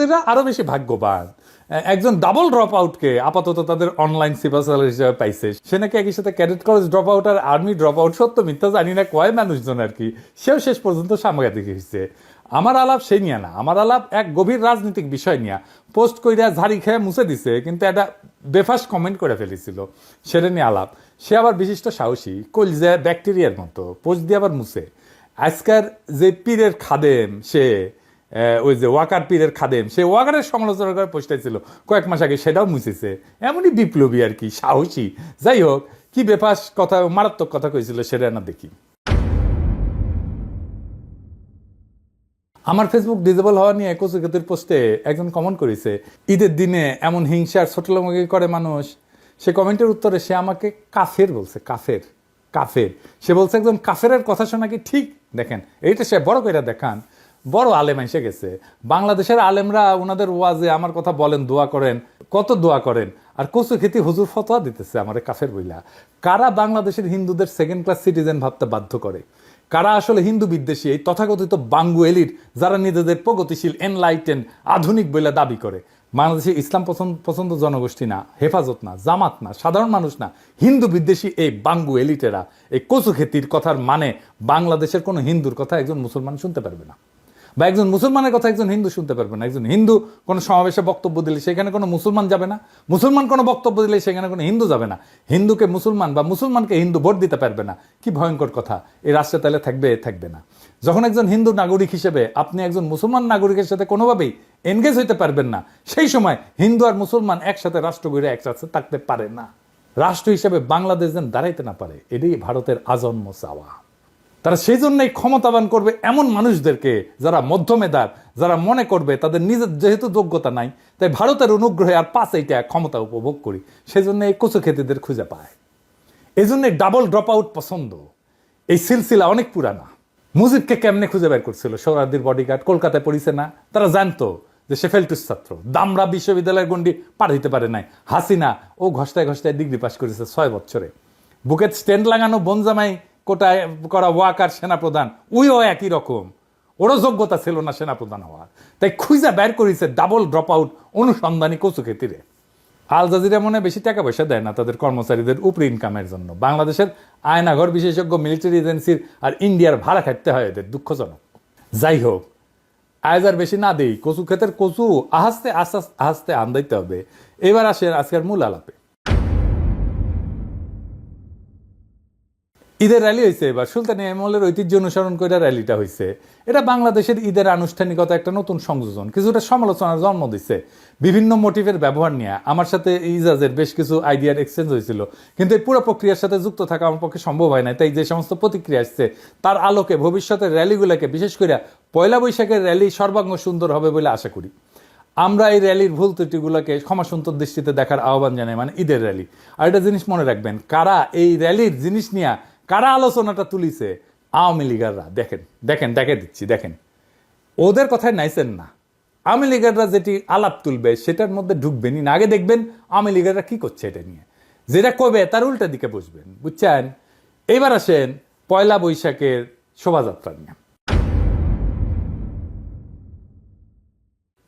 শিক্ষার্থীরা আরও বেশি ভাগ্যবান। একজন ডাবল ড্রপ আউটকে আপাতত তাদের অনলাইন সিপার স্যালারি হিসেবে পাইছে। সে নাকি একই সাথে ক্যাডেট কলেজ ড্রপ আউট আর আর্মি ড্রপ আউট সত্য মিথ্যা জানি না, কয় মানুষজন আর কি, সেও শেষ পর্যন্ত সাংবাদিক হয়েছে আমার আলাপ সেই নিয়ে না, আমার আলাপ এক গভীর রাজনৈতিক বিষয় নিয়ে। পোস্ট কইরা ঝাড়ি খেয়ে মুছে দিছে, কিন্তু একটা বেফাস কমেন্ট করে ফেলেছিল। সেটা নিয়ে আলাপ। সে আবার বিশিষ্ট সাহসী, কলজা ব্যাকটেরিয়ার মতো, পোস্ট দিয়ে আবার মুছে। আজকার যে পীরের খাদেম সে ওই যে ওয়াকার পীরের খাদেম, সে ওয়াকারের সমালোচনা করে পোস্টাইছিল কয়েক মাস আগে সেটাও মুছেছে। এমনই বিপ্লবী আর কি, সাহসী। যাই হোক, কি বেফাস কথা, মারাত্মক কথা কইছিল, সেটা না দেখি। আমার ফেসবুক ডিজেবল হওয়া নিয়ে কচুকেতুর পোস্টে একজন কমেন্ট করেছে, ঈদের দিনে এমন হিংসার ছোটলমগি করে মানুষ? সে কমেন্টের উত্তরে, সে আমাকে কাফের বলছে, কাফের কাফের। সে বলছে, একজন কাফের কথা শোনা কি ঠিক? দেখেন, এইটা সে বড় করে দেখান। বড় আলেম এসে গেছে। বাংলাদেশের আলেমরা ওনাদের ওয়াজে আমার কথা বলেন, দোয়া করেন, কত দোয়া করেন। আর কচু খেতি হুজুর ফতোয়া দিতেছে আমার কাফের বইলা। কারা বাংলাদেশের হিন্দুদের সেকেন্ড ক্লাস সিটিজেন ভাবতে বাধ্য করে? কারা আসলে হিন্দু বিদ্বেষী? এই তথাকথিত বাঙ্গু এলিট যারা নিজেদের প্রগতিশীল এনলাইটেন আধুনিক বলে দাবি করে। বাংলাদেশে ইসলাম পছন্দ পছন্দ জনগোষ্ঠী না, হেফাজত না, জামাত না, সাধারণ মানুষ না, হিন্দু বিদ্বেষী এই বাঙ্গু এলিটেরা। এই কচু খেতির কথার মানে বাংলাদেশের কোনো হিন্দুর কথা একজন মুসলমান শুনতে পারবে না। বা একজন মুসলমানের কথা একজন হিন্দু শুনতে পারবে না। একজন হিন্দু কোনো সমাবেশে বক্তব্য দিলে সেখানে কোনো মুসলমান যাবে না। মুসলমান কোনো বক্তব্য দিলে সেখানে কোনো হিন্দু যাবে না। হিন্দুকে মুসলমান বা মুসলমানকে হিন্দু ভোট দিতে পারবে না। কি ভয়ঙ্কর কথা। এই রাষ্ট্রে তাহলে থাকবে থাকবে না। যখন একজন হিন্দু নাগরিক হিসেবে আপনি একজন মুসলমান নাগরিকের সাথে কোনোভাবেই এনগেজ হইতে পারবেন না, সেই সময় হিন্দু আর মুসলমান একসাথে রাষ্ট্র গড়ে একসাথে থাকতে পারে না। রাষ্ট্র হিসেবে বাংলাদেশ যেন দাঁড়াইতে না পারে, এটাই ভারতের আজন্ম চাওয়া। তারা সেই জন্যই ক্ষমতাবান করবে এমন মানুষদেরকে যারা মধ্যমেদার যারা মনে করবে তাদের নিজের যেহেতু যোগ্যতা নাই, তাই ভারতের অনুগ্রহে আর পাঁচ এইটা ক্ষমতা উপভোগ করি। সেই জন্য এই কচু খেতেদের খুঁজে পায়। এই জন্য ডাবল ড্রপ আউট পছন্দ। এই সিলসিলা অনেক পুরানা। মুজিবকে কেমনে খুঁজে বের করছিল? সৌরাদির বডিগার্ড কলকাতায় পড়িছে না? তারা জানতো যে সে ফেলটুস ছাত্র। দামরা বিশ্ববিদ্যালয়ের গন্ডি পার হইতে পারে নাই। হাসিনা ও ঘষ্টায় ঘষ্টায় ডিগ্রি পাস করেছে ছয় বছরে। বুকের স্ট্যান্ড লাগানো বনজামাই কোটায় করা ওয়াকার সেনাপ্রধান, উইও একই রকম। ওরও যোগ্যতা ছিল না সেনাপ্রধান হওয়ার। তাই খুঁজে বের করেছে ডাবল ড্রপ আউট অনুসন্ধানী কচু খেতিরে আল জাজিরা মনে বেশি টাকা পয়সা দেয় না তাদের কর্মচারীদের উপরে ইনকামের জন্য। বাংলাদেশের আয়নাঘর বিশেষজ্ঞ মিলিটারি এজেন্সির আর ইন্ডিয়ার ভাড়া খাটতে হয় এদের, দুঃখজনক। যাই হোক আজ আর বেশি না দেই কচু ক্ষেতের কচু আহাস্তে আস্তে আস্তে আন্দাইতে হবে। এবার আসেন আজকের মূল আলাপে। ঈদের র্যালি হয়েছে এবার। সুলতানি আমলের ঐতিহ্য অনুসরণ করে র্যালিটা হয়েছে এটা বাংলাদেশের ঈদের আনুষ্ঠানিকতা একটা নতুন সংযোজন। কিছুটা সমালোচনার জন্ম দিচ্ছে বিভিন্ন মোটিভের ব্যবহার নিয়ে। আমার সাথে ইজাজের বেশ কিছু আইডিয়ার এক্সচেঞ্জ হয়েছিল। কিন্তু এই পুরো প্রক্রিয়ার সাথে যুক্ত থাকা আমার পক্ষে সম্ভব হয় না তাই যে সমস্ত প্রতিক্রিয়া আসছে, তার আলোকে ভবিষ্যতের র্যালিগুলোকে বিশেষ করে পয়লা বৈশাখের র্যালি সর্বাঙ্গ সুন্দর হবে বলে আশা করি। আমরা এই র্যালির ভুল ত্রুটিগুলোকে ক্ষমাসুন্তর দৃষ্টিতে দেখার আহ্বান জানাই মানে ঈদের র্যালি আর একটা জিনিস মনে রাখবেন, কারা এই র্যালির জিনিস নিয়ে কারা আলোচনাটা তুলিছে? আওয়ামী লীগাররা। দেখেন দেখেন, দেখে দিচ্ছি, দেখেন। ওদের কথায় নাইছেন না। আওয়ামী লীগাররা যেটি আলাপ তুলবে, সেটার মধ্যে ঢুকবেনই না। আগে দেখবেন আওয়ামী লীগাররা কী করছে এটা নিয়ে। যেটা কবে তার উল্টা দিকে বসবেন, বুঝছেন? এবার আসেন পয়লা বৈশাখের শোভাযাত্রা নিয়ে।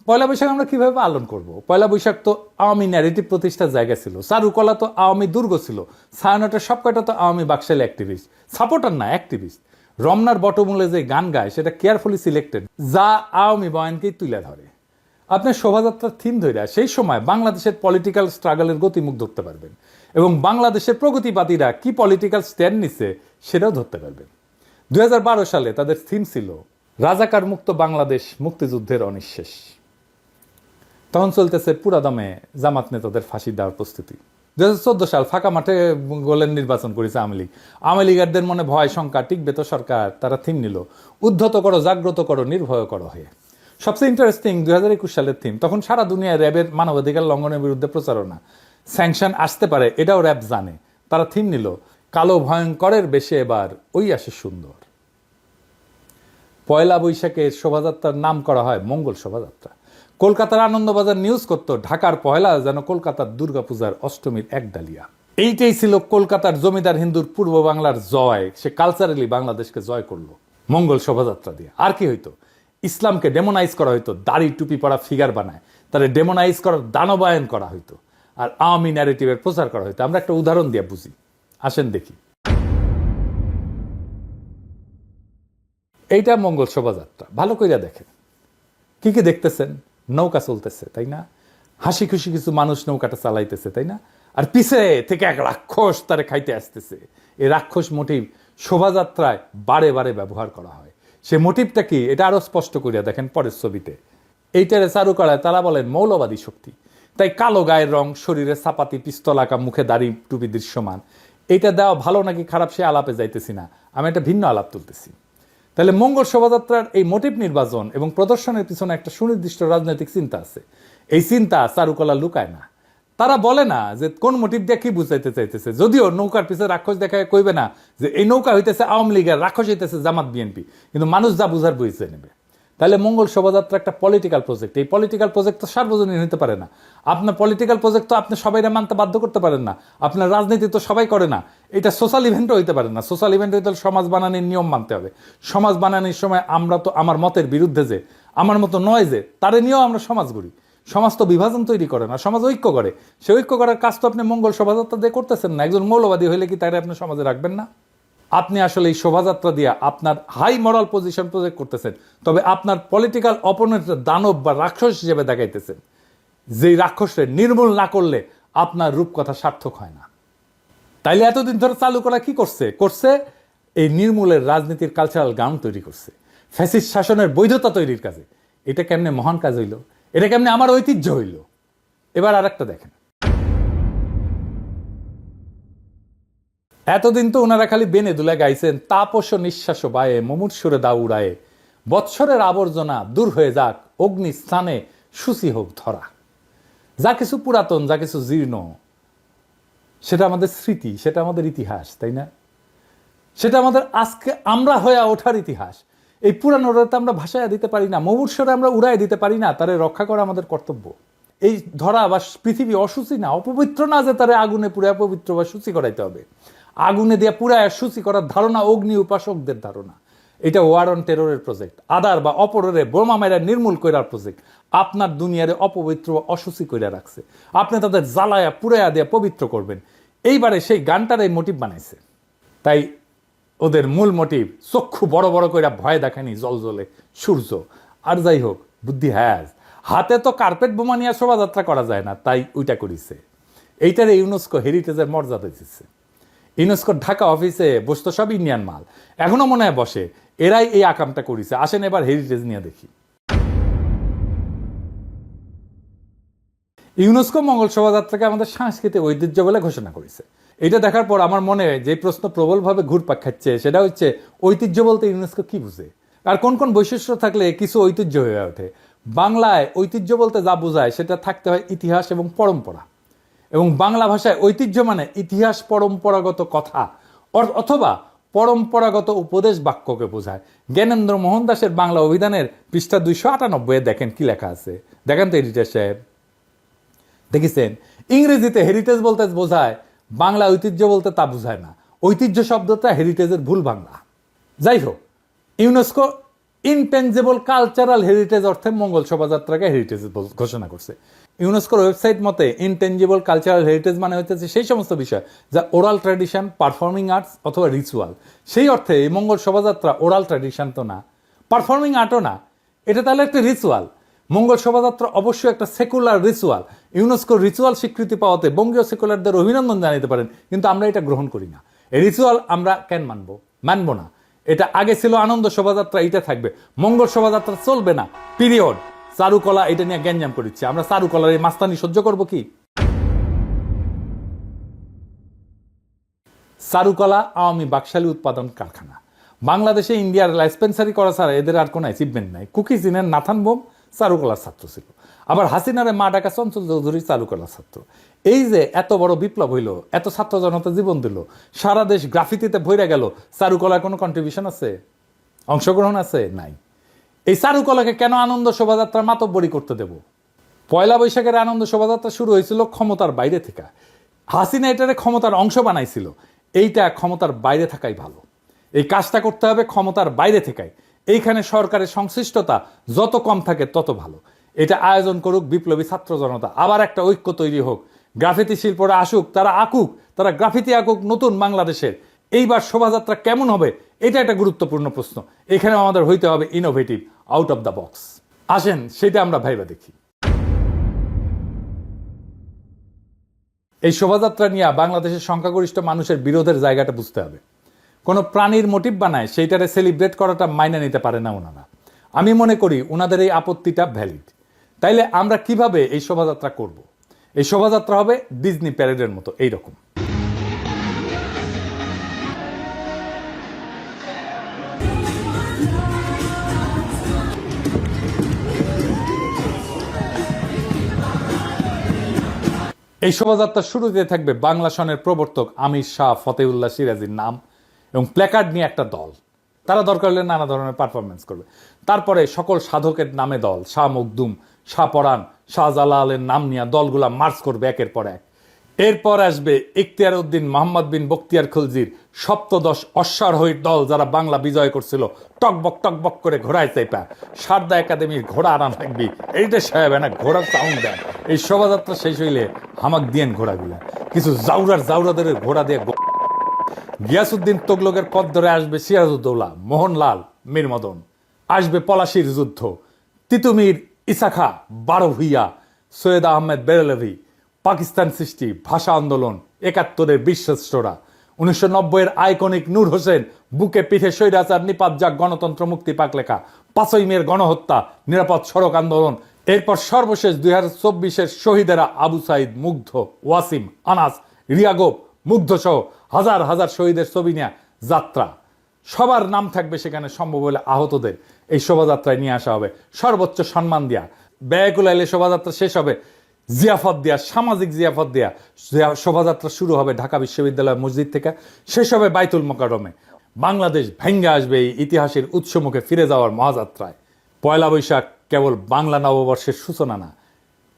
পয়লা বৈশাখ আমরা কীভাবে পালন করব? পয়লা বৈশাখ তো আওয়ামী ন্যারেটিভ প্রতিষ্ঠার জায়গা ছিল। চারুকলা তো আওয়ামী দুর্গ ছিল। ছায়ানটের সবকটা তো আওয়ামী বাকশাল অ্যাক্টিভিস্ট সাপোর্টার না অ্যাক্টিভিস্ট রমনার বটমূলে যে গান গায়, সেটা কেয়ারফুলি সিলেক্টেড যা আওয়ামী বয়ানকেই তুলে ধরে। আপনার শোভাযাত্রার থিম ধরে সেই সময় বাংলাদেশের পলিটিক্যাল স্ট্রাগলের গতিমুখ ধরতে পারবেন। এবং বাংলাদেশের প্রগতিবাদীরা কি পলিটিক্যাল স্ট্যান্ড নিচ্ছে সেটাও ধরতে পারবেন। দুই হাজার বারো সালে তাদের থিম ছিল, রাজাকার মুক্ত বাংলাদেশ মুক্তিযুদ্ধের অনিঃশেষ। তখন চলতেছে পুরা দমে জামাত নেতাদের ফাঁসি দেওয়ার প্রস্তুতি। দু হাজার চোদ্দ সাল ফাঁকা মাঠে গোলের নির্বাচন করেছে আওয়ামী লীগ। আওয়ামী লীগারদের মনে ভয়, শঙ্কা, টিকবে তো সরকার, তারা থিম নিল। উদ্ধত করো, জাগ্রত করো, নির্ভয় করো হয়ে। সবচেয়ে ইন্টারেস্টিং দুই হাজার একুশ সালের থিম, তখন সারা দুনিয়ায় র্যাবের মানবাধিকার লঙ্ঘনের বিরুদ্ধে প্রচারণা। স্যাংশন আসতে পারে, এটাও র্যাব জানে। তারা থিম নিল, কালো ভয়ঙ্করের বেশে এবার ওই আসে সুন্দর। পয়লা বৈশাখে শোভাযাত্রার নাম করা হয় মঙ্গল শোভাযাত্রা। কলকাতার আনন্দবাজার নিউজ করত, ঢাকার পয়লা যেন কলকাতার দুর্গাপূজার অষ্টমীর এক ডালিয়া। এইটাই ছিল কলকাতার জমিদার হিন্দুর পূর্ব বাংলার জয়। সে কালচারালি বাংলাদেশকে জয় করল। মঙ্গল শোভাযাত্রা দিয়ে। আর কি হইতো? ইসলামকে ডেমোনাইজ করা হইতো, দাড়ি টুপি পরা ফিগার বানায়। তাহলে ডেমোনাইজ করার দানবায়ন করা হইতো। আর আওয়ামী ন্যারেটিভের প্রচার করা হইতো। আমরা একটা উদাহরণ দিয়ে বুঝি। আসেন দেখি। এইটা মঙ্গল শোভাযাত্রা। ভালো কইরা দেখেন। কি কি দেখতেছেন? নৌকা চলতেছে, তাই না? হাসি খুশি কিছু মানুষ নৌকাটা চালাইতেছে, তাই না? আর পিছে থেকে এক রাক্ষস তারে খাইতে আসতেছে। এই রাক্ষস মোটিভ শোভাযাত্রায় বারে বারে ব্যবহার করা হয়। সে মোটিভটা কি? এটা আরও স্পষ্ট করিয়া দেখেন পরের ছবিতে। এইটারে চারু করায় তারা বলেন মৌলবাদী শক্তি। তাই কালো গায়ের রং, শরীরে চাপাতি, পিস্তল আঁকা, মুখে দাড়ি টুপি দৃশ্যমান। এইটা দেওয়া ভালো নাকি খারাপ সে আলাপে যাইতেছি না। আমি একটা ভিন্ন আলাপ তুলতেছি। তাহলে মঙ্গল শোভাযাত্রার এই মোটিভ নির্বাচন এবং প্রদর্শনের পিছনে একটা সুনির্দিষ্ট রাজনৈতিক চিন্তা আছে। এই চিন্তা চারুকলা লুকায় না। তারা বলে না যে কোন মোটিভ দিয়ে কি বুঝাইতে চাইতেছে। যদিও নৌকার পিছনে রাক্ষস দেখায় কইবে না যে এই নৌকা হইতেছে আওয়ামী লীগের রাক্ষস হইতেছে জামাত বিএনপি। কিন্তু মানুষ যা বুঝার বুঝতে নেবে। তাহলে মঙ্গল শোভাযাত্রা একটা পলিটিক্যাল প্রজেক্ট এই পলিটিক্যাল প্রজেক্ট তো সার্বজনীন হতে পারে না। আপনার পলিটিক্যাল প্রজেক্ট তো আপনি সবাই মানতে বাধ্য করতে পারেন না। আপনার রাজনীতি তো সবাই করে না। এটা সোশ্যাল ইভেন্টও হইতে পারে না। সোশ্যাল ইভেন্ট হইতে সমাজ বানানোর নিয়ম মানতে হবে। সমাজ বানানোর সময় আমরা তো আমার মতের বিরুদ্ধে যে, আমার মতো নয় যে, তারে নিয়েও আমরা সমাজ গড়ি। সমাজ তো বিভাজন তৈরি করে না, সমাজ ঐক্য করে। সে ঐক্য করার কাজ তো আপনি মঙ্গল শোভাযাত্রা দিয়ে করতেছেন না। একজন মৌলবাদী হইলে কি তারে আপনি সমাজে রাখবেন না? আপনি আসলে এই শোভাযাত্রা দিয়ে আপনার হাই মরাল পজিশন প্রজেক্ট করতেছেন, তবে আপনার পলিটিক্যাল অপোনেন্টের দানব বা রাক্ষস হিসেবে দেখাইতেছেন। যেই রাক্ষসের নির্মূল না করলে আপনার রূপকথা সার্থক হয় না। তাইলে এতদিন ধরে চালু করা কি করছে? করছে এই নির্মূলের রাজনীতির কালচারাল গান তৈরি করছে ফ্যাসিস শাসনের বৈধতা তৈরির কাজে। এটা কেমনে মহান কাজ হইল? এটা কেমনে আমার ঐতিহ্য হইল? এবার আর একটা দেখেন। এতদিন তো ওনারা খালি বেনে দুলে গাইছেন, তাপস নিঃশ্বাস বায়ে মমুর সুরে দা উড়ায়ে। বৎসরের আবর্জনা দূর হয়ে যাক, অগ্নি স্থানে সুসি হোক ধরা। যা কিছু পুরাতন, যা কিছু জীর্ণ, সেটা আমাদের স্মৃতি, সেটা আমাদের ইতিহাস, তাই না? সেটা আমাদের আজকে আমরা হয়ে ওঠার ইতিহাস। এই পুরানোটা তো আমরা ভাষায় দিতে পারি না, মমূর্ষরে আমরা উড়াই দিতে পারি না, তারে রক্ষা করা আমাদের কর্তব্য। এই ধরা বা পৃথিবী অসুচি না, অপবিত্র না যে তারে আগুনে পুরে অপবিত্র বা সূচি করাইতে হবে। আগুনে দিয়ে পুরায় সূচি করার ধারণা অগ্নি উপাসকদের ধারণা। এটা ওয়ার অন টেররের প্রজেক্ট আদার বা অপরের বোমা মেরা নির্মূল করার প্রজেক্ট আপনার দুনিয়ারে অপবিত্র অসুচি কইরা রাখছে। আপনি তাদের জ্বালায়া, পুরায়া দিয়ে পবিত্র করবেন। এইবারে সেই গানটার এই মোটিভ বানাইছে। তাই ওদের মূল মোটিভ চক্ষু বড় বড় করে ভয় দেখায়নি, জল জলে, সূর্য। আর যাই হোক, বুদ্ধি হ্যাজ হাতে তো কার্পেট বোমা নিয়ে শোভাযাত্রা করা যায় না, তাই ওইটা করিছে। এইটারে ইউনেস্কো হেরিটেজের মর্যাদা দিচ্ছে ইউনেস্কোর ঢাকা অফিসে বসতো সব ইন্ডিয়ান মাল। এখনও মনে হয় বসে। এরাই এই আকামটা করিছে আসেন এবার হেরিটেজ নিয়ে দেখি। ইউনেস্কো মঙ্গল শোভাযাত্রাকে আমাদের সাংস্কৃতিক ঐতিহ্য বলে ঘোষণা করেছে। এটা দেখার পর আমার মনে যে প্রশ্ন প্রবলভাবে ঘুরপাক খাচ্ছে, সেটা হচ্ছে ঐতিহ্য বলতে ইউনেস্কো কি বুঝে? আর কোন কোন বৈশিষ্ট্য থাকলে কিছু ঐতিহ্য হয়ে ওঠে? বাংলায় ঐতিহ্য বলতে যা বোঝায়, সেটা থাকতে হয় ইতিহাস এবং পরম্পরা। এবং বাংলা ভাষায় ঐতিহ্য মানে ইতিহাস পরম্পরাগত কথা। অথবা পরম্পরাগত উপদেশ বাক্যকে বোঝায়। জ্ঞানেন্দ্র মোহন দাসের বাংলা অভিধানের পৃষ্ঠা দুইশো আটানব্বই দেখেন কি লেখা আছে? দেখেন তো এডিটার সাহেব। দেখেছেন? ইংরেজিতে হেরিটেজ বলতে বোঝায়, বাংলা ঐতিহ্য বলতে তা বোঝায় না। ঐতিহ্য শব্দটা হেরিটেজের ভুল বাংলা। যাই হোক ইউনেস্কো ইনটেঞ্জেবল কালচারাল হেরিটেজ অর্থে মঙ্গল শোভাযাত্রাকে হেরিটেজ ঘোষণা করছে। ইউনেস্কোর ওয়েবসাইট মতে ইনটেঞ্জেবল কালচারাল হেরিটেজ মানে হচ্ছে সেই সমস্ত বিষয় যা ওরাল ট্র্যাডিশন পারফর্মিং আর্টস অথবা রিচুয়াল সেই অর্থে এই মঙ্গল শোভাযাত্রা ওরাল ট্র্যাডিশন তো না পারফর্মিং আর্টও না। এটা তাহলে একটা রিচুয়াল মঙ্গল শোভাযাত্রা অবশ্যই একটা সেকুলার রিচুয়াল ইউনেস্কো রিচুয়াল স্বীকৃতি পাওয়াতে বঙ্গীয় সেকুলারদের অভিনন্দন জানাতে পারেন, কিন্তু আমরা এটা গ্রহণ করি না। এই রিচুয়াল আমরা কেন মানব? মানব না। এটা আগে ছিল আনন্দ শোভাযাত্রা এটা থাকবে। মঙ্গল শোভাযাত্রা চলবে না পিরিয়ড চারুকলা এটা নিয়ে গ্যাঞ্জাম করিচ্ছে। আমরা চারুকলার এই মাস্তানি সহ্য করব কি? চারুকলা আওয়ামী বাকশালী উৎপাদন কারখানা। বাংলাদেশে ইন্ডিয়ার লাইসপেন্সারি করা ছাড়া এদের আর কোনো অ্যাচিভমেন্ট নাই। কুকি চিনেন নাথান বোম চারুকলার ছাত্র ছিল। আবার হাসিনারে মা ডাকা চঞ্চল চৌধুরী চারুকলার ছাত্র। এই যে এত বড় বিপ্লব হইল, এত ছাত্র জনতা জীবন দিল, সারা দেশ গ্রাফিতিতে ভইরা গেল চারুকলার কোনো কন্ট্রিবিউশন আছে? অংশগ্রহণ আছে? নাই। এই চারুকলাকে কেন আনন্দ শোভাযাত্রা মাতব্বরি করতে দেব? পয়লা বৈশাখের আনন্দ শোভাযাত্রা শুরু হয়েছিল ক্ষমতার বাইরে থেকে। হাসিনা এটারে ক্ষমতার অংশ বানাইছিল। এইটা ক্ষমতার বাইরে থাকাই ভালো। এই কাজটা করতে হবে ক্ষমতার বাইরে থেকাই। এইখানে সরকারের সংশ্লিষ্টতা যত কম থাকে তত ভালো। এটা আয়োজন করুক বিপ্লবী ছাত্র জনতা। আবার একটা ঐক্য তৈরি হোক। গ্রাফিতি শিল্পরা আসুক, তারা আঁকুক, তারা গ্রাফিতি আঁকুক নতুন বাংলাদেশের। এইবার শোভাযাত্রা কেমন হবে? এটা একটা গুরুত্বপূর্ণ প্রশ্ন। এখানে আমাদের হইতে হবে innovative out of the box আসেন, সেটা আমরা ভাইবা দেখি। এই শোভাযাত্রা নিয়ে বাংলাদেশের সংখ্যাগরিষ্ঠ মানুষের বিরোধের জায়গাটা বুঝতে হবে। কোনো প্রাণীর মোটিভ বানায় সেইটারে সেলিব্রেট করাটা মাইনে নিতে পারে না ওনারা। আমি মনে করি ওনাদের এই আপত্তিটা ভ্যালিড তাইলে আমরা কীভাবে এই শোভাযাত্রা করব। এই শোভাযাত্রা হবে ডিজনি প্যারেডের মতো, এইরকম। এই শোভাযাত্রার শুরুতে থাকবে বাংলা সনের প্রবর্তক আমির শাহ ফতেউল্লাহ সিরাজির নাম এবং প্ল্যাকার্ড নিয়ে একটা দল। তারা দরকার হলে নানা ধরনের পারফরমেন্স করবে। তারপরে সকল সাধকের নামে দল, শাহ মকদুম, শাহ পরাণ, শাহজালালের নাম নিয়ে দলগুলা মার্চ করবে একের পর এক। এরপর আসবে ইখতিয়ার উদ্দিন মোহাম্মদ বিন বক্তিয়ার খলজির সপ্তদশ অশ্বারোহীর দল যারা বাংলা বিজয় করছিল। টকবক টকবক করে ঘোড়ায় চাইপা। সারদা একাডেমির ঘোড়া আনান থাকবি এইটা সাহেব না ঘোড়ার সাউন্ড দেন। এই শোভাযাত্রা শেষ হইলে হামাক দিয়েন ঘোড়াগুলা। কিছু জাউরার জাউরাদের ঘোড়া দিয়ে গিয়াসুদ্দিন তোগলকের পথ ধরে আসবে সিরাজউদ্দৌলা, মোহনলাল মীর মদন আসবে পলাশির যুদ্ধ। তিতুমির ইসাখা, বারো ভুইয়া, সৈয়দ আহমেদ বেরেলভি। পাকিস্তান সৃষ্টি, ভাষা আন্দোলন, একাত্তরের বিশ্বাসরা উনিশশো নব্বইয়ের আইকনিক নূর হোসেন, বুকে পিঠে স্বৈরাচার, নিপাত যাক গণতন্ত্র মুক্তি পাক লেখা, পাঁচই মেয়ের গণহত্যা, নিরাপদ সড়ক আন্দোলন। এরপর সর্বশেষ দুই হাজার চব্বিশের শহীদেরা আবু সাইদ, মুগ্ধ, ওয়াসিম, আনাস রিয়াগোপ মুগ্ধ সহ হাজার হাজার শহীদের ছবি নিয়ে যাত্রা। সবার নাম থাকবে সেখানে সম্ভব হলে আহতদের। এই শোভাযাত্রায় নিয়ে আসা হবে সর্বোচ্চ সম্মান দেয়া। ব্যয়কুল এলে শোভাযাত্রা শেষ হবে জিয়াফত দেয়া, সামাজিক জিয়াফত দেয়া শোভাযাত্রা শুরু হবে ঢাকা বিশ্ববিদ্যালয় মসজিদ থেকে, শেষ হবে বাইতুল মোকারমে বাংলাদেশ ভেঙ্গে আসবে এই ইতিহাসের উৎসমুখে ফিরে যাওয়ার মহাযাত্রায়। পয়লা বৈশাখ কেবল বাংলা নববর্ষের সূচনা না,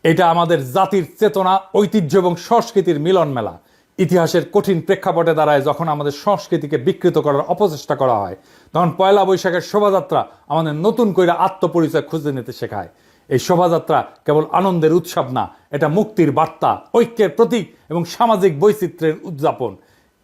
এটা আমাদের জাতির চেতনা, ঐতিহ্য এবং সংস্কৃতির মিলন মেলা। ইতিহাসের কঠিন প্রেক্ষাপটে দাঁড়ায় যখন আমাদের সংস্কৃতিকে বিকৃত করার অপচেষ্টা করা হয়, তখন পয়লা বৈশাখের শোভাযাত্রা আমাদের নতুন করে আত্মপরিচয় খুঁজে নিতে শেখায়। এই শোভাযাত্রা কেবল আনন্দের উৎসব না, এটা মুক্তির বার্তা, ঐক্যের প্রতীক এবং সামাজিক বৈচিত্র্যের উদযাপন।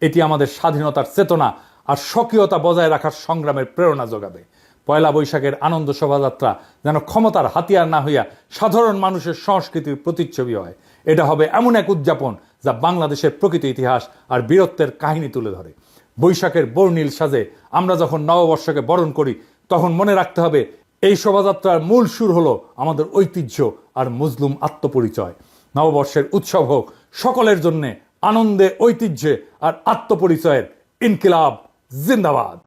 এটি আমাদের স্বাধীনতার চেতনা আর স্বকীয়তা বজায় রাখার সংগ্রামের প্রেরণা যোগাবে। পয়লা বৈশাখের আনন্দ শোভাযাত্রা যেন ক্ষমতার হাতিয়ার না হইয়া সাধারণ মানুষের সংস্কৃতির প্রতিচ্ছবি হয়। এটা হবে এমন এক উদযাপন যা বাংলাদেশের প্রকৃত ইতিহাস আর বীরত্বের কাহিনী তুলে ধরে। বৈশাখের বর্ণিল সাজে আমরা যখন নববর্ষকে বরণ করি, তখন মনে রাখতে হবে এই শোভাযাত্রার মূল সুর হলো আমাদের ঐতিহ্য আর মুসলিম আত্মপরিচয়। নববর্ষের উৎসব হোক, সকলের জন্যে আনন্দে, ঐতিহ্যে আর আত্মপরিচয়ের ইনকিলাব, জিন্দাবাদ।